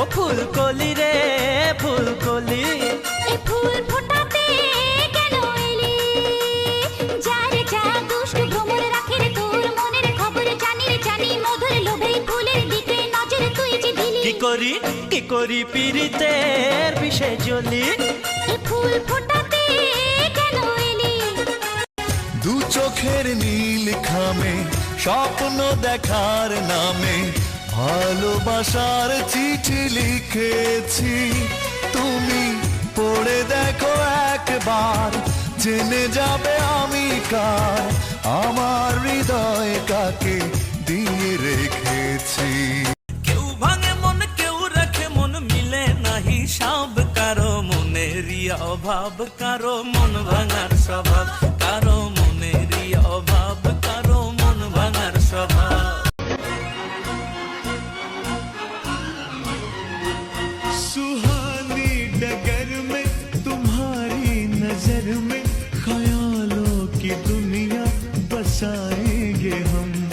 ও ফুলকলি রে ফুলকলি। এ ফুল ফোটাতে কেন এলি? যার যা দুষ্ট ভ্রমর রাখে রে তোর মনের খবর জানি রে জানি মধুর লোভে ফুলের দিকে নজর তুই যে দিলি। কি করি কি করি পীড়িতের বিষে জ্বলি। এ ফুল ফোটাতে কেন এলি? দু চোখের নীল খামে স্বপ্ন দেখার নামে ভালোবাসার চিঠি লিখেছি। তুমি পড়ে দেখো একবার, জেনে যাবে আমি কার। আমার হৃদয় কাকে দিয়ে রেখেছি। কেউ ভাঙে মন, কেউ রাখে মন, মিলে না হিসাব। কারও মনেরই অভাব, কারও মন ভাঙার স্বভাব। কারও মনেরই অভাব, কারও মন ভাঙার স্বভাব। में ख्यालों की दुनिया बसाएँगे हम।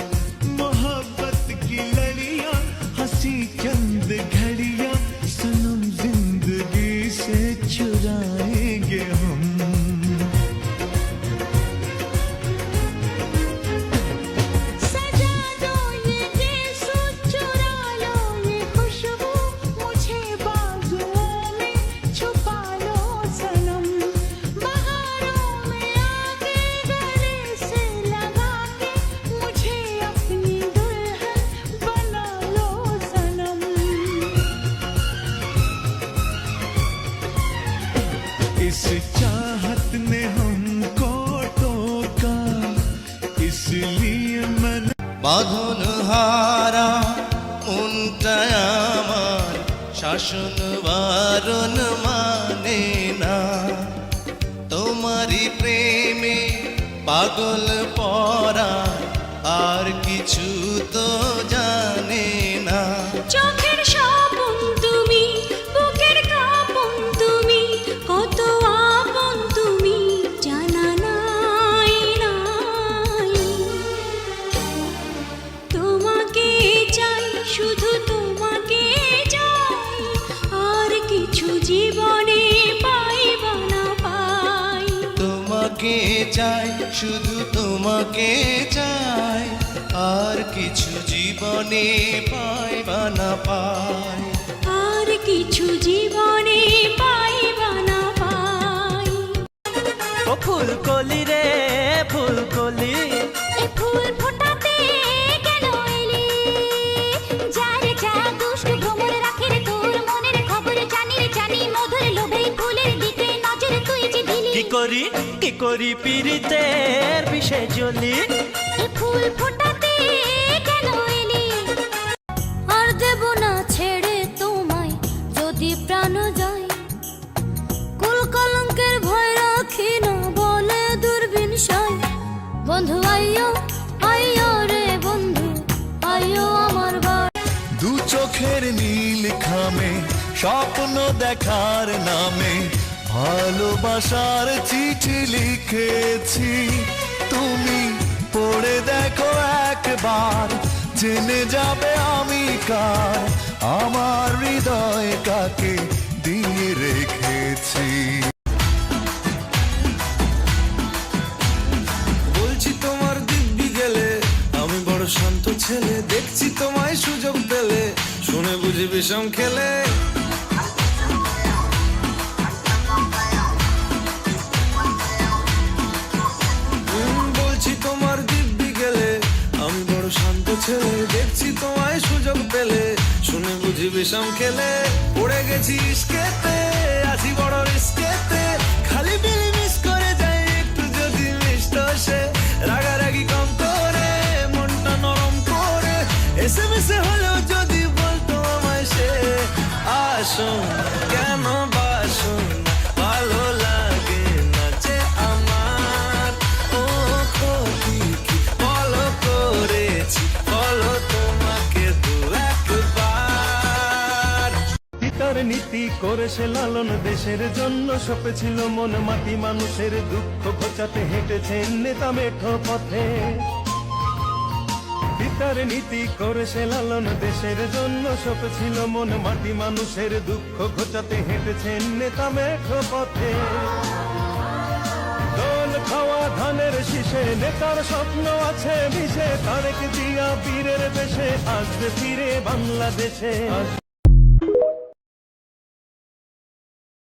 इस चाहत ने हमको टोका इसलिए मैंने বাঁধন হারা মনটায় আমার শাসন বারণ মানে না তোমারই প্রেমে পাগল পরা শুধু তোমাকে চাই আর কিছু জীবনে পাইবা না পাই। আর কিছু জীবনে পাইবা না পাই। ও ফুলকলি রে ফুলকলি। এ করি কি করি পীড়িতের বিষে জ্বলি। ফুল ফোটাতে কেন এলি? আর দেব না ছেড়ে তোমায় যদি প্রাণ যায়। কুল কলঙ্কের ভয় রাখি না বলে দূরবীন সাই বন্ধু আইয়ো আইয়ো রে বন্ধু আইয়ো আমার বাড়ি। দু চোখের নীল খামে স্বপ্ন দেখার নামে ভালোবাসার চিঠি লিখেছি। তুমি পড়ে দেখো একবার, জেনে যাবে আমি কার। আমার হৃদয় কাকে দিয়ে রেখেছি। বলছি তোমার দিব্যি গেলে, আমি বড় শান্ত ছেলে, দেখছি তোমায় সুযোগ পেলে। শুনে বুঝি বিষম খেলে। বিষম খেলে পড়ে গেছিস ইস্কেতে করে সে লালন দেশের জন্য সপেছিল মন মাটি, মানুষের দুঃখ ঘোচাতে হেঁটেছেন নেতা মেঠো পথে। পিতার নীতি করে সে লালন দেশের জন্য সপেছিল মন মাটি, মানুষের দুঃখ ঘোচাতে হেঁটেছেন নেতা মেঠো পথে। খাওয়া ধানের শীষে নেতার স্বপ্ন আছে মিশে তারেক জিয়া বীরের দেশে আসবে ফিরে বাংলাদেশে।